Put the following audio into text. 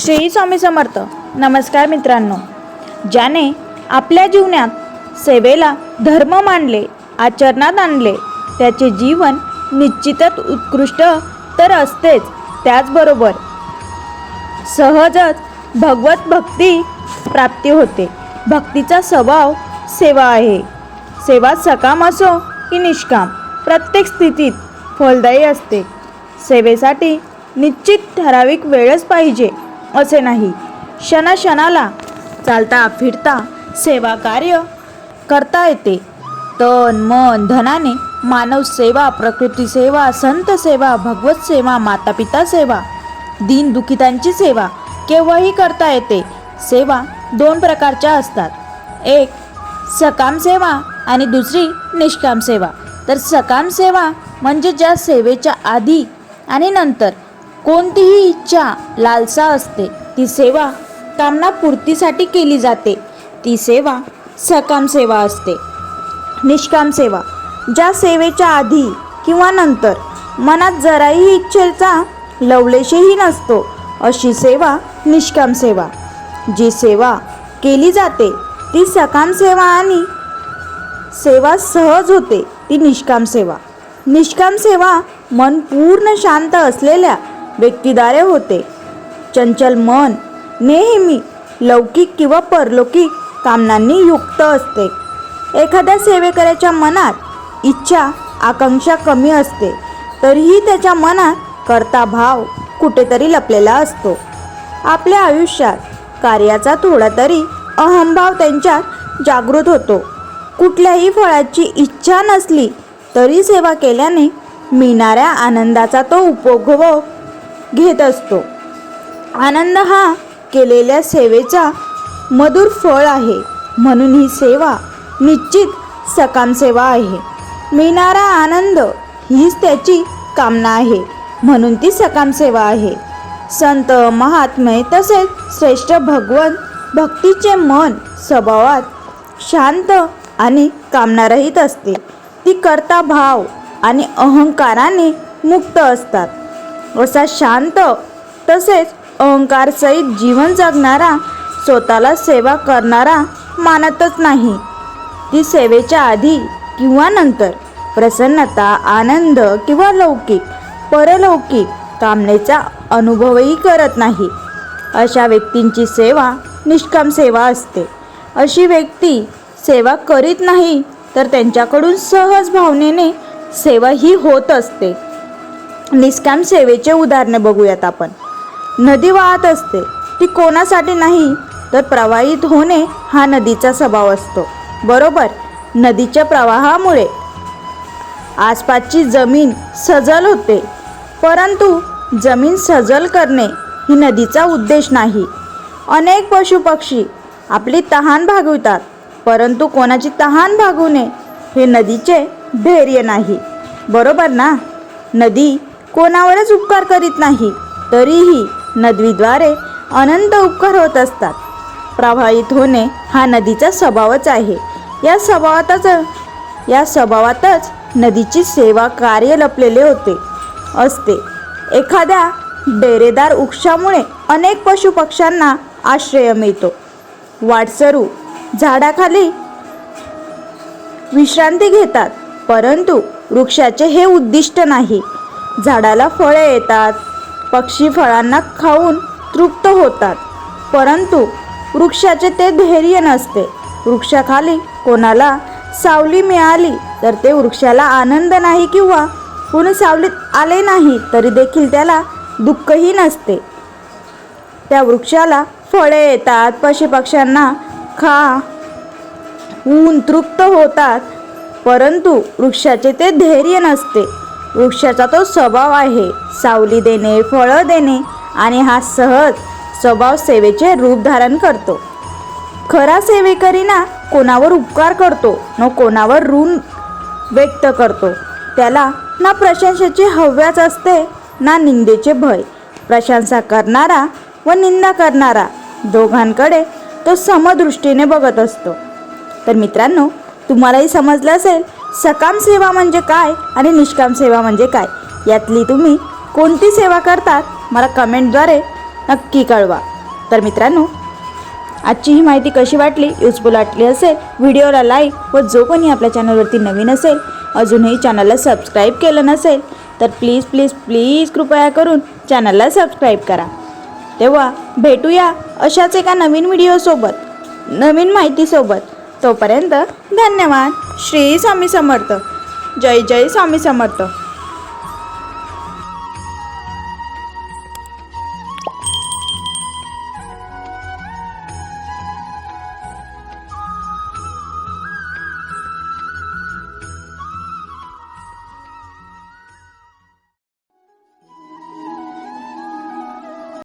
श्री स्वामी समर्थ. नमस्कार मित्रांनो. ज्याने आपल्या जीवनात सेवेला धर्म मानले आचरणात आणले त्याचे जीवन निश्चितच उत्कृष्ट तर असतेच. त्याचबरोबर सहजच भगवत भक्ती प्राप्ती होते. भक्तीचा स्वभाव सेवा आहे. सेवा सकाम असो की निष्काम प्रत्येक स्थितीत फलदायी असते. सेवेसाठी निश्चित ठराविक वेळच पाहिजे. असे नाही. क्षणाक्षणाला चालता फिरता सेवा कार्य करता येते. तन मन धनाने मानव सेवा प्रकृती सेवा संत सेवा भगवत सेवा मातापिता सेवा दीन दुखितांची सेवा केव्हाही करता येते. सेवा दोन प्रकारच्या असतात. एक सकाम सेवा आणि दुसरी निष्काम सेवा. तर सकाम सेवा म्हणजे ज्या सेवेच्या आधी आणि नंतर कोणतीही इच्छा लालसा असते ती सेवा कामना पूर्तीसाठी केली जाते. ती सेवा सकाम सेवा असते. निष्काम सेवा ज्या सेवेच्या आधी किंवा नंतर मनात जराही इच्छेचा लवलेशही नसतो अशी सेवा निष्काम सेवा. जी सेवा केली जाते ती सकाम सेवा आणि सेवा सहज होते ती निष्काम सेवा. निष्काम सेवा मन पूर्ण शांत असलेल्या व्यक्तीद्वारे होते. चंचल मन नेहमी लौकिक किंवा परलौकिक कामनांनी युक्त असते. एखाद्या सेवेकऱ्याच्या मनात इच्छा आकांक्षा कमी असते तरीही त्याच्या मनात करता भाव कुठेतरी लपलेला असतो. आपल्या आयुष्यात कार्याचा थोडा तरी अहंभाव त्यांच्यात जागृत होतो. कुठल्याही फळाची इच्छा नसली तरी सेवा केल्याने मिळणाऱ्या आनंदाचा तो उपभोग घेत असतो. आनंद हा केलेल्या सेवेचा मधुर फळ आहे. म्हणून ही सेवा निश्चित सकाम सेवा आहे. मिळणारा आनंद हीच त्याची कामना आहे. म्हणून ती सकाम सेवा आहे. संत महात्मे तसेच श्रेष्ठ भगवंत भक्तीचे मन स्वभावात शांत आणि कामनारहित असते. ती करता भाव आणि अहंकाराने मुक्त असतात. असा शांत तसेच अहंकारसहित जीवन जगणारा स्वतःला सेवा करणारा मानतच नाही. ती सेवेच्या आधी किंवा नंतर प्रसन्नता आनंद किंवा लौकिक परलौकिक कामनेचा अनुभवही करत नाही. अशा व्यक्तींची सेवा निष्काम सेवा असते. अशी व्यक्ती सेवा करीत नाही तर त्यांच्याकडून सहज भावनेने सेवा ही होत असते. निष्काम सेवेचे उदाहरणे बघूयात आपण. नदी वाहत असते ती कोणासाठी नाही तर प्रवाहित होणे हा नदीचा स्वभाव असतो. बरोबर? नदीच्या प्रवाहामुळे. आसपासची जमीन सजल होते परंतु जमीन सजल करणे ही नदीचा उद्देश नाही. अनेक पशुपक्षी आपली तहान भागवितात परंतु कोणाची तहान भागवणे हे नदीचे धैर्य नाही. बरोबर ना? नदी कोणावरच उपकार करीत नाही. तरीही नदीद्वारे अनंत उपकार होत असतात. प्रवाहित होणे हा नदीचा स्वभावच आहे. या स्वभावातच या स्वभावातच नदीची सेवा कार्य लपलेले होते असते. एखाद्या डेरेदार वृक्षामुळे अनेक पशुपक्ष्यांना आश्रय मिळतो. वाटसरू झाडाखाली विश्रांती घेतात परंतु वृक्षाचे हे उद्दिष्ट नाही. झाडाला फळे येतात. पक्षी फळांना खाऊन तृप्त होतात. परंतु वृक्षाचे ते धैर्य नसते. वृक्षाखाली कोणाला सावली मिळाली तर ते वृक्षाला आनंद नाही किंवा कोणी सावलीत आले नाही तरी देखील त्याला दुःखही नसते. त्या वृक्षाला फळे येतात. पशुपक्ष्यांना खा ऊन तृप्त होतात. परंतु वृक्षाचे ते धैर्य नसते. वृक्षाचा तो स्वभाव आहे. सावली देणे फळं देणे आणि हा सहज स्वभाव सेवेचे रूप धारण करतो. खरा सेवेकरी ना कोणावर उपकार करतो न कोणावर ऋण व्यक्त करतो. त्याला ना प्रशंसेची हव्याच असते ना निंदेचे भय. प्रशंसा करणारा व निंदा करणारा दोघांकडे तो समदृष्टीने बघत असतो. तर मित्रांनो तुम्हालाही समजलं असेल सकाम सेवा म्हणजे काय आणि निष्काम सेवा म्हणजे काय? यातली तुम्ही कोणती सेवा करतात? मला कमेंटद्वारे नक्की कळवा. तर मित्रांनो आजची ही माहिती कशी वाटली? युजफुल वाटली असेल व्हिडिओला लाईक व जो कोणी आपल्या चॅनलवरती नवीन असेल अजूनही चॅनलला सबस्क्राईब केलं नसेल तर प्लीज प्लीज प्लीज कृपया करून चॅनलला सबस्क्राईब करा. तेव्हा भेटूया अशाच एका नवीन व्हिडिओसोबत नवीन माहितीसोबत. तोपर्यंत धन्यवाद. श्री स्वामी समर्थ. जय जय स्वामी समर्थ.